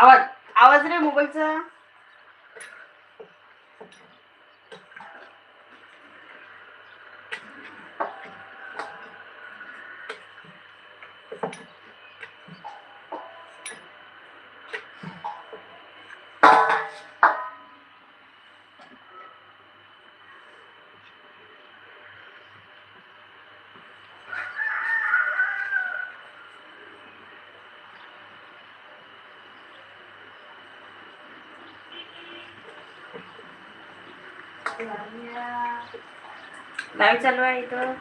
आवाज आवाज रे मोबाईलचा? लाईव्ह चालू आहे इथं?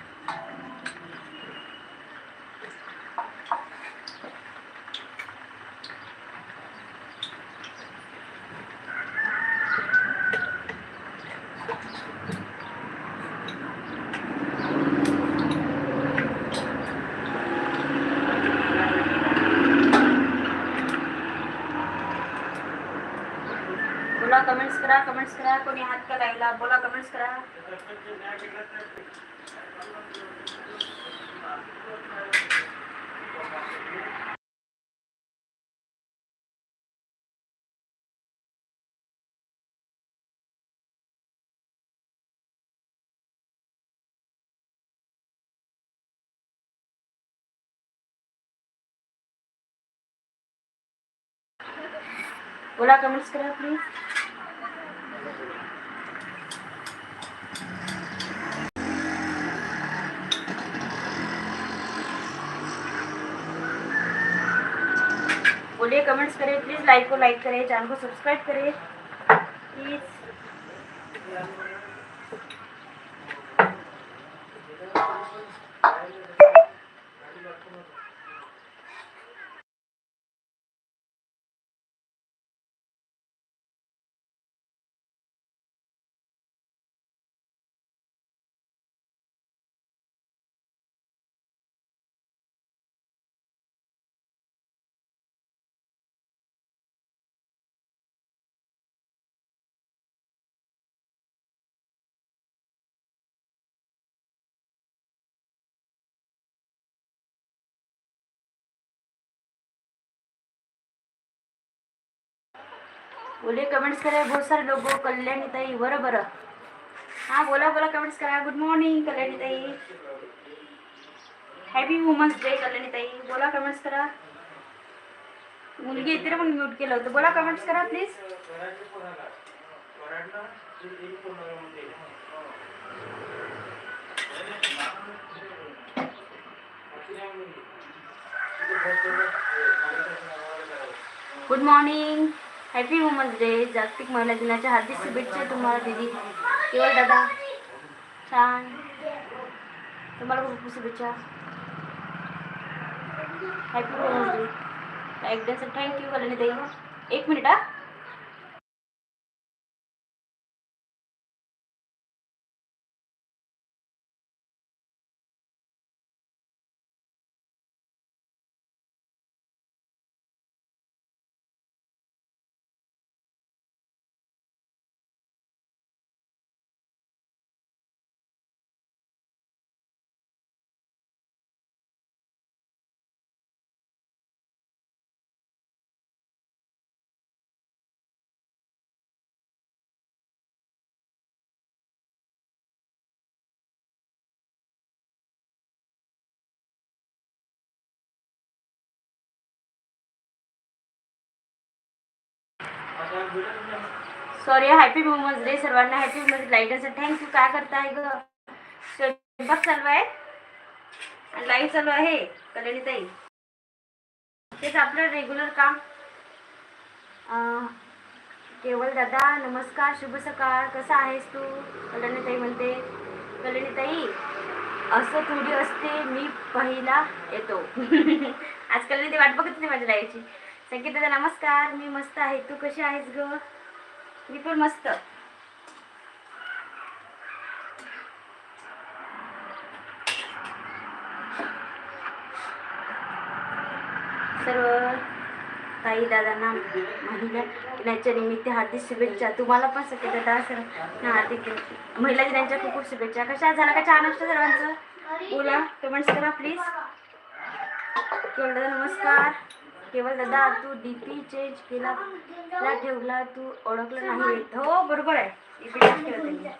बोला कमेंट्स करा प्लीज़ बोलिए कमेंट्स करें प्लीज़ लाइक को लाइक करें चैनल को सब्सक्राइब करें प्लीज़ बोलिए कमेंट्स करें। बहुत सारे लोग कल्याणी ताई बरं बरं हाँ, बोला बोला कमेंट्स करा। गुड मॉर्निंग कल्याणी ताई। हॅपी वुमन्स डे कल्याणी ताई। बोला कमेंट्स करा। मुलगी रे म्हणून म्यूट केलं होतं। बोला कमेंट्स करा please good morning happy women's day जागतिक महिला दिनाच्या हार्दिक शुभेच्छा तुम्हाला दिदी. केवळ दादा. छान. तुम्हाला खूप खूप शुभेच्छा. हॅपी वुमन्स डे एकदा थँक्यू कल्याणी ताई एक मिनिट हा. सॉरी हॅपी वुमन्स डे सर्वांना. हॅपी वुमन्स लाइट असं थँक्यू काय करताय ग? स्वयंपाक चालू आहे? आणि लाइट चालू आहे? कल्याणी ताई तेच आपलं रेग्युलर काम. केवळ दादा नमस्कार शुभ सकाळ. कसा आहेस तू? कल्याणी ताई म्हणते. कल्याणी ताई असं थोडी असते मी पहिला येतो. आज कल्याणी ताई वाट बघत नाही माझ्या लाईटची संकेत दादा नमस्कार. मी मस्त आहे. तू कशी आहेस ग? मी पण मस्त. सर्व ताई दादांना महिला दिनाच्या निमित्त हार्दिक शुभेच्छा. तुम्हाला पण सगळे दादा सर हार्दिक महिला दिनाच्या खूप खूप शुभेच्छा. कशा झाला का छान असतं सर्वांचं? बोला कमेंट्स करा प्लीज केवळ दादा नमस्कार. केवळ दादा तू डीपी चेंज केला ला ठेवला तू ओळखलं नाही. हो बरोबर आहे. डीपी चेंज केला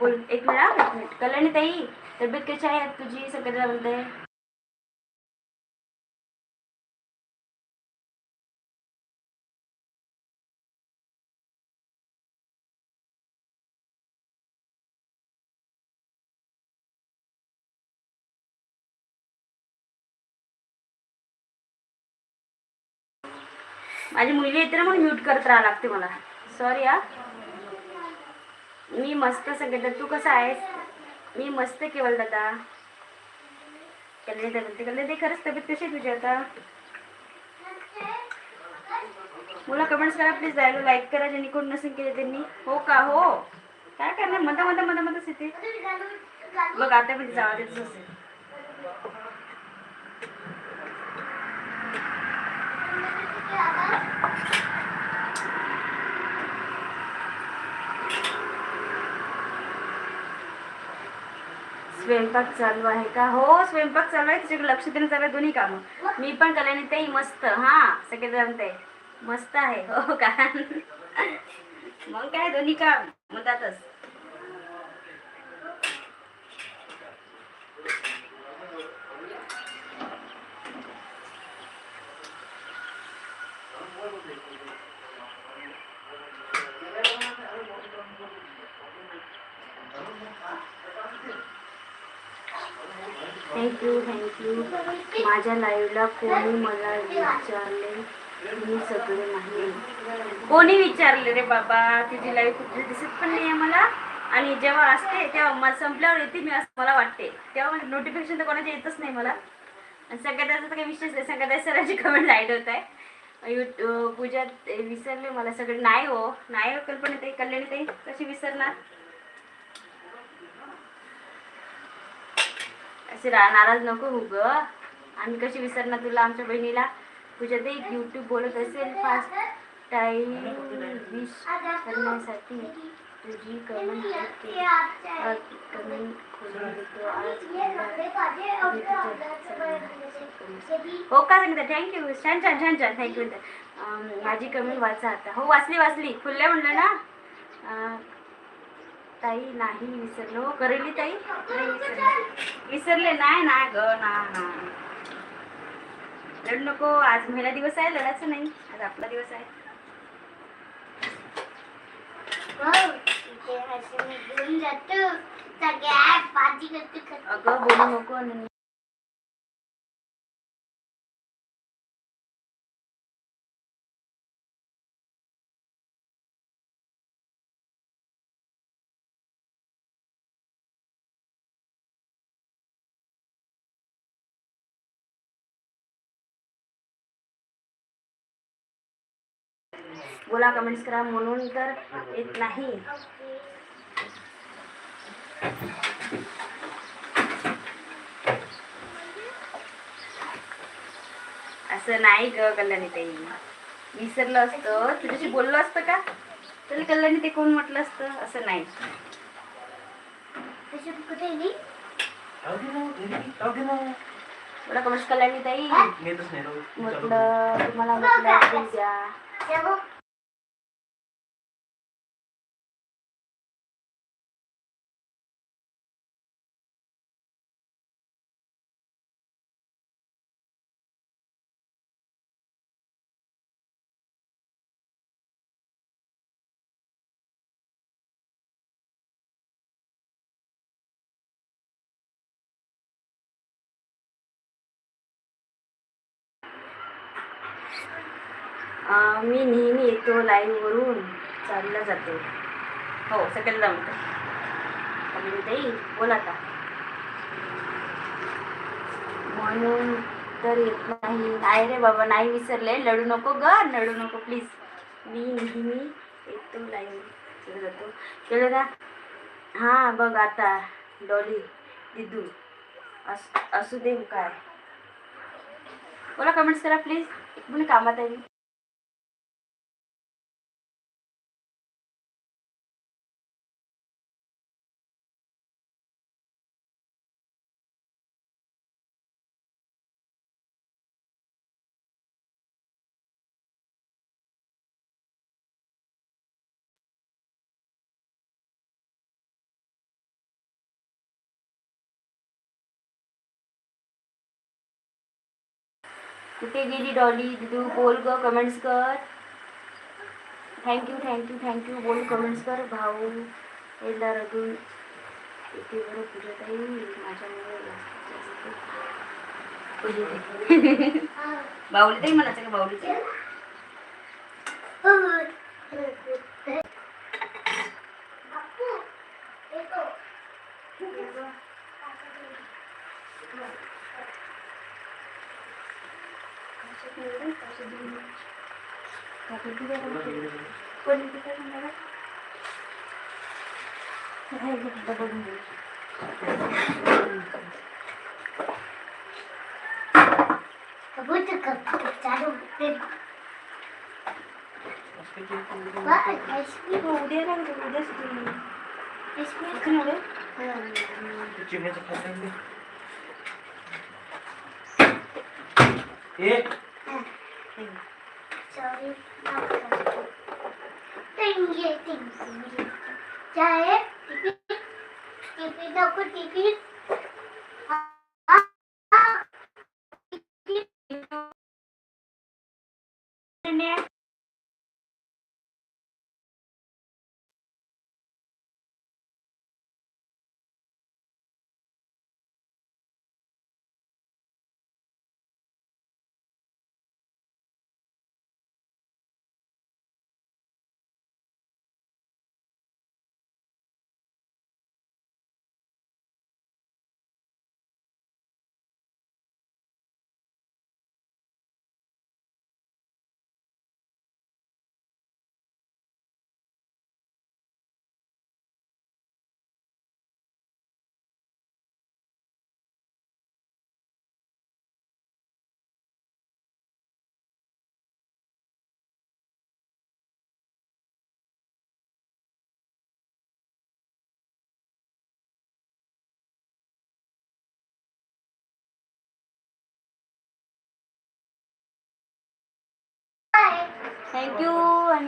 बोल एक मिनिट एक मिनिट. कल्याणी ताई तब्येत कशी आहे? तुझी सगळ्याला म्हणते माझी मुलगी येते ना म्हणून म्यूट करत राहावं लागते मला. सॉरी हा. मी मस्त संगीत तू कसा आहेस? मी मस्त केवळ दादा. कल्याणी ताई म्हणते ते खरंच तब्येत कशी तुझी आता? मला कमेंट्स करा प्लीज जायला लाईक करा ज्यांनी कोण नसेल केले त्यांनी. हो का? हो. काय करणार? मधा मधा मधा मधाच येते. बघ आता पण जावा देतच असेल स्वयंपाक चालू आहे का? हो स्वयंपाक चालू आहे. तिच्याकडे लक्ष देणं चालू आहे दोन्ही कामं. मी पण कल्याणी ताई मस्त. हा सगळे जमते मस्त आहे. हो का मग काय दोन्ही काम? म्हणतातच थँक्यू थँक्यू माझ्या लाईव्हला कोणी मला विचारले? मी सगळे नाही कोणी विचारले रे बाबा? तुझी लाईव्ह कुठे दिसत पण नाही आहे मला. आणि जेव्हा असते तेव्हा मला संपल्यावर येते मी असं मला वाटते. तेव्हा म्हणजे नोटिफिकेशन तर कोणाचे येतच नाही मला. आणि सगळ्यात काही विशेष नाही. सगळ्यात सरांची कमेंट लाइट होत आहे. यू पूजा विसरले मला सगळे. नाही हो. नाही हो कल्पना ताई कल्याणी ताई कशी विसरणार? असे नाराज नको हो ग. आम्ही कशी विसरणार तुला आमच्या बहिणीला? तुझ्या ते यूट्यूब बोलत असेल फास्ट टाईम विश करण्यासाठी तुझी कमेंट कमेंट खोलून देतो. आज हो का सांगता थँक्यू छान छान छान छान. थँक्यू माझी कमेंट वाचा आता. हो वाचली वाचली. खुल्ल्या म्हणलं ना? ताई नाही विसरलो. हो, करेली ताई? नाही विसरले. विसरले नाही ना ग ना ना. लढ नको आज महिला दिवस आहे लढायचं नाही. आज आपला दिवस आहे. अगं बोलू नको बोला कमेंट्स करा. म्हणून तर येत नाही. असं नाही ग कल्याणी ताई. विसरलं असतं. तुझ्याशी बोललो असतं का? तर कल्याणी ते कोण म्हटलं असतं? असं नाही. बोला कमेंट्स कल्याणी ताई. म्हटलं तुम्हाला म्हटलं 天空 मी नेहमी येतो लाईव्हवरून चालला जातो. हो सगळ्याला जमतं कमेंट ताई बोला आता. म्हणून तर येत नाही. नाही रे बाबा नाही विसरले. लढू नको ग लढू नको प्लीज मी नेहमी येतो लाईव्ह जातो. केलं ना? हां बघ आता. डॉली दिदू असू दे काय? बोला कमेंट्स करा प्लीज एक मिनिट कामात आहे कुठे गेली डॉली? दिदू बोल ग कमेंट्स कर. Thank you thank you thank you बोल कमेंट्स कर भाऊ. एकदा अजून इथे बरं पूजाताई माझ्यामुळे जास्तीत जास्त पूजित बाहुली ताई मला सगळं बाहुली ताई उद्या लागतो उद्या चिमण्याचं खातं दे. Thank you.